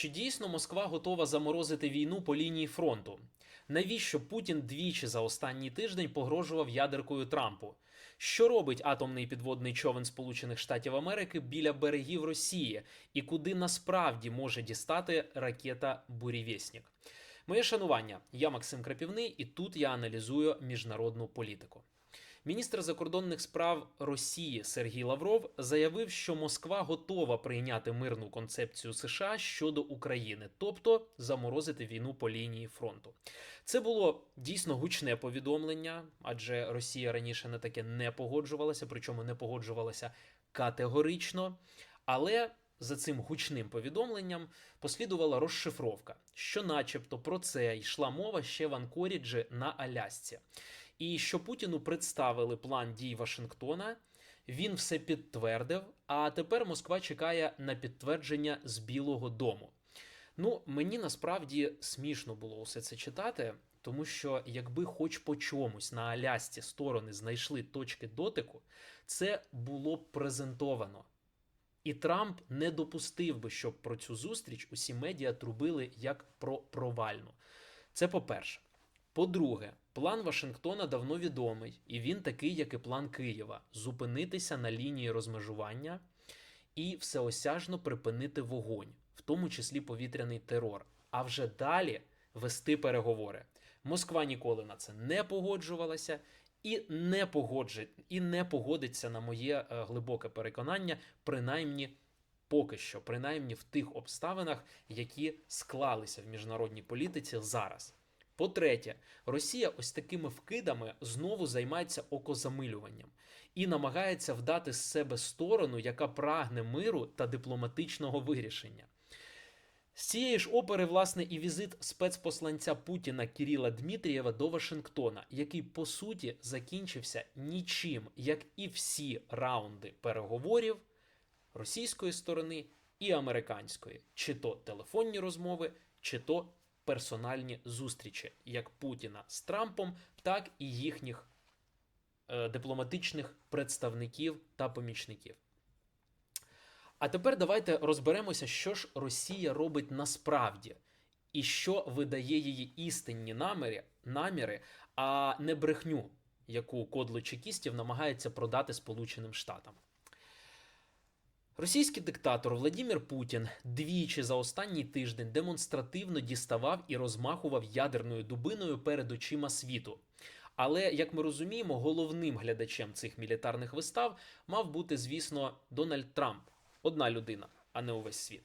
Чи дійсно Москва готова заморозити війну по лінії фронту? Навіщо Путін двічі за останній тиждень погрожував ядеркою Трампу? Що робить атомний підводний човен Сполучених Штатів Америки біля берегів Росії і куди насправді може дістати ракета Бурєвєснік? Моє шанування, я Максим Крапівний, і тут я аналізую міжнародну політику. Міністр закордонних справ Росії Сергій Лавров заявив, що Москва готова прийняти мирну концепцію США щодо України, тобто заморозити війну по лінії фронту. Це було дійсно гучне повідомлення, адже Росія раніше на таке не погоджувалася, причому не погоджувалася категорично. Але за цим гучним повідомленням послідувала розшифровка, що, начебто, про це йшла мова ще в Анкоріджі на Алясці. І що Путіну представили план дій Вашингтона. Він все підтвердив, а тепер Москва чекає на підтвердження з Білого Дому. Ну, мені насправді смішно було усе це читати, тому що якби хоч по чомусь на Алясці сторони знайшли точки дотику, це було б презентовано. І Трамп не допустив би, щоб про цю зустріч усі медіа трубили як про провальну. Це по-перше. По-друге, план Вашингтона давно відомий, і він такий, як і план Києва: зупинитися на лінії розмежування і всеосяжно припинити вогонь, в тому числі повітряний терор. А вже далі вести переговори. Москва ніколи на це не погоджувалася. І не погоджить, і не погодиться на моє е, глибоке переконання, принаймні поки що, принаймні в тих обставинах, які склалися в міжнародній політиці зараз. По-третє, Росія ось такими вкидами знову займається окозамилюванням і намагається вдати з себе сторону, яка прагне миру та дипломатичного вирішення. З цієї ж опери, власне, і візит спецпосланця Путіна Кіріла Дмитрієва до Вашингтона, який по суті закінчився нічим, як і всі раунди переговорів російської сторони і американської, чи то телефонні розмови, чи то персональні зустрічі, як Путіна з Трампом, так і їхніх е, дипломатичних представників та помічників. А тепер давайте розберемося, що ж Росія робить насправді, і що видає її істинні наміри, наміри, а не брехню, яку кодло чекістів намагається продати Сполученим Штатам. Російський диктатор Владимир Путін двічі за останній тиждень демонстративно діставав і розмахував ядерною дубиною перед очима світу. Але, як ми розуміємо, головним глядачем цих мілітарних вистав мав бути, звісно, Дональд Трамп одна людина, а не увесь світ.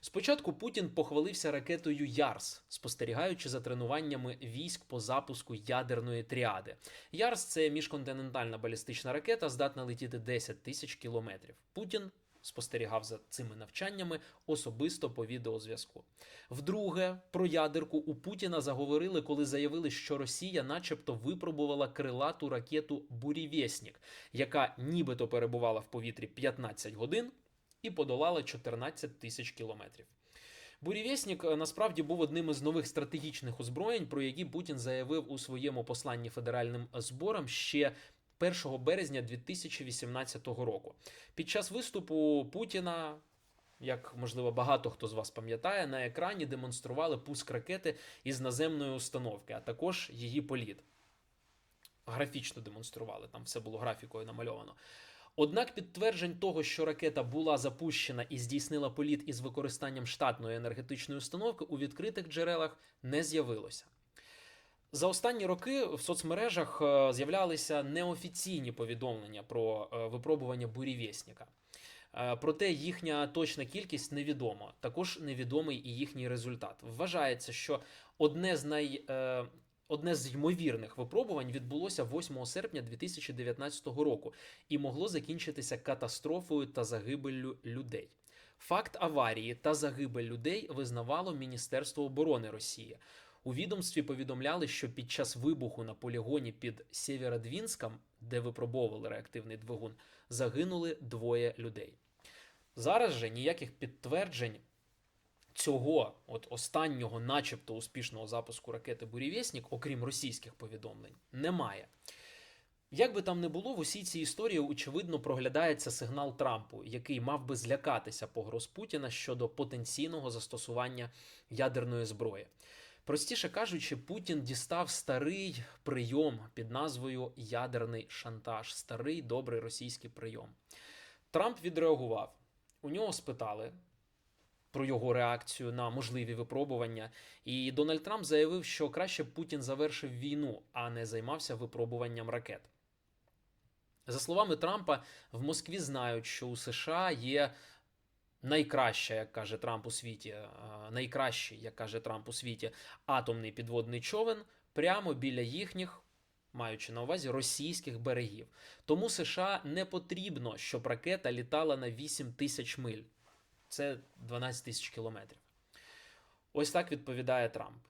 Спочатку Путін похвалився ракетою Ярс, спостерігаючи за тренуваннями військ по запуску ядерної тріади. Ярс це міжконтинентальна балістична ракета, здатна летіти 10 тисяч кілометрів. Путін спостерігав за цими навчаннями особисто по відеозв'язку. Вдруге, про ядерку у Путіна заговорили, коли заявили, що Росія, начебто, випробувала крилату ракету Бурєвєснік, яка нібито перебувала в повітрі 15 годин і подолала 14 тисяч кілометрів. Бурєвєснік е, насправді був одним із нових стратегічних озброєнь, про які Путін заявив у своєму посланні федеральним зборам ще 1 березня 2018 року. Під час виступу Путіна. Як можливо багато хто з вас пам'ятає, на екрані демонстрували пуск ракети із наземної установки, а також її політ. Графічно демонстрували, там все було графікою намальовано. Однак підтверджень того, що ракета була запущена і здійснила політ із використанням штатної енергетичної установки, у відкритих джерелах не з'явилося. За останні роки в соцмережах е, з'являлися неофіційні повідомлення про е, випробування бурєвєсника. Е, Проте їхня точна кількість невідома. Також невідомий і їхній результат. Вважається, що одне з най. Одне з ймовірних випробувань відбулося 8 серпня 2019 року і могло закінчитися катастрофою та загибеллю людей. Факт аварії та загибель людей визнавало Міністерство оборони Росії. У відомстві повідомляли, що під час вибуху на полігоні під Сєвєродвінськом, де випробовували реактивний двигун, загинули двоє людей. Зараз же ніяких підтверджень цього от останнього, начебто успішного запуску ракети Бурєвєснік, окрім російських повідомлень, немає. Як би там не було, в усій цій історії очевидно проглядається сигнал Трампу, який мав би злякатися погроз Путіна щодо потенційного застосування ядерної зброї. Простіше кажучи, Путін дістав старий прийом під назвою ядерний шантаж, старий добрий російський прийом. Трамп відреагував. У нього спитали про його реакцію на можливі випробування, і Дональд Трамп заявив, що краще Путін завершив війну, а не займався випробуванням ракет. За словами Трампа, в Москві знають, що у США є найкраща, як каже Трамп у світі, е, найкращий, як каже Трамп у світі, атомний підводний човен прямо біля їхніх, маючи на увазі російських берегів. Тому США не потрібно, щоб ракета літала на 8 тисяч миль. Це 12 тисяч кілометрів. Ось так відповідає Трамп.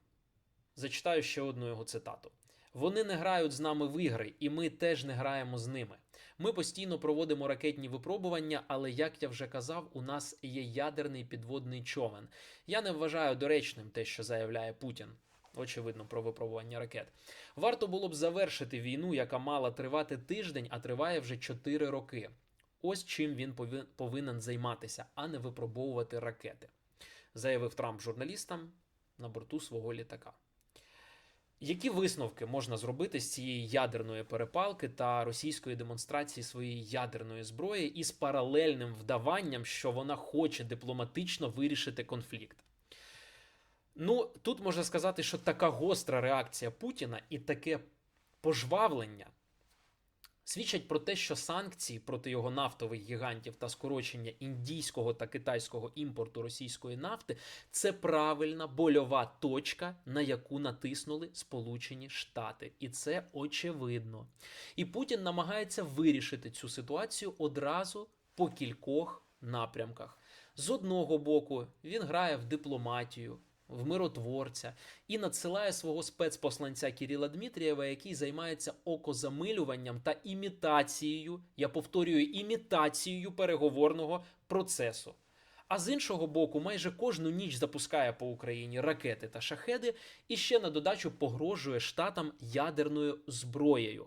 Зачитаю ще одну його цитату. Вони не грають з нами в ігри, і ми теж не граємо з ними. Ми постійно проводимо ракетні випробування, але як я вже казав, у нас є ядерний підводний човен. Я не вважаю доречним те, що заявляє Путін. Очевидно, про випробування ракет. Варто було б завершити війну, яка мала тривати тиждень, а триває вже 4 роки. Ось чим він повинен займатися, а не випробовувати ракети, заявив Трамп журналістам на борту свого літака. Які висновки можна зробити з цієї ядерної перепалки та російської демонстрації своєї ядерної зброї із паралельним вдаванням, що вона хоче дипломатично вирішити конфлікт? Ну, тут можна сказати, що така гостра реакція Путіна і таке пожвавлення свідчать про те, що санкції проти його нафтових гігантів та скорочення індійського та китайського імпорту російської нафти це правильна больова точка, на яку натиснули Сполучені Штати, і це очевидно. І Путін намагається вирішити цю ситуацію одразу по кількох напрямках. З одного боку, він грає в дипломатію, в миротворця і надсилає свого спецпосланця Кіріла Дмитрієва, який займається окозамилюванням та імітацією, я повторюю, імітацією переговорного процесу. А з іншого боку, майже кожну ніч запускає по Україні ракети та шахеди і ще на додачу погрожує штатам ядерною зброєю.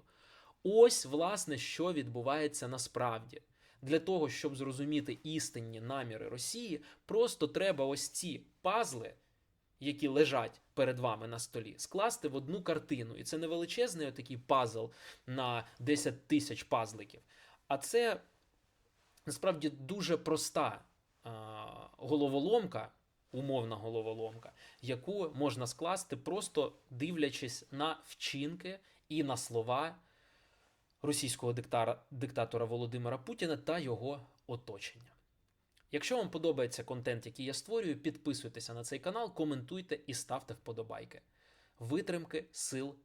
Ось, власне, що відбувається насправді. Для того, щоб зрозуміти істинні наміри Росії, просто треба ось ці пазли, які лежать перед вами на столі, скласти в одну картину. І це не величезний такий пазл на 10 тисяч пазликів. А це насправді дуже проста головоломка, умовна головоломка, яку можна скласти, просто дивлячись на вчинки і на слова російського диктара, диктатора Володимира Путіна та його оточення. Якщо вам подобається контент, який я створюю, підписуйтеся на цей канал, коментуйте і ставте вподобайки. Витримки, сил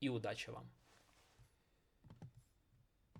і удачі вам!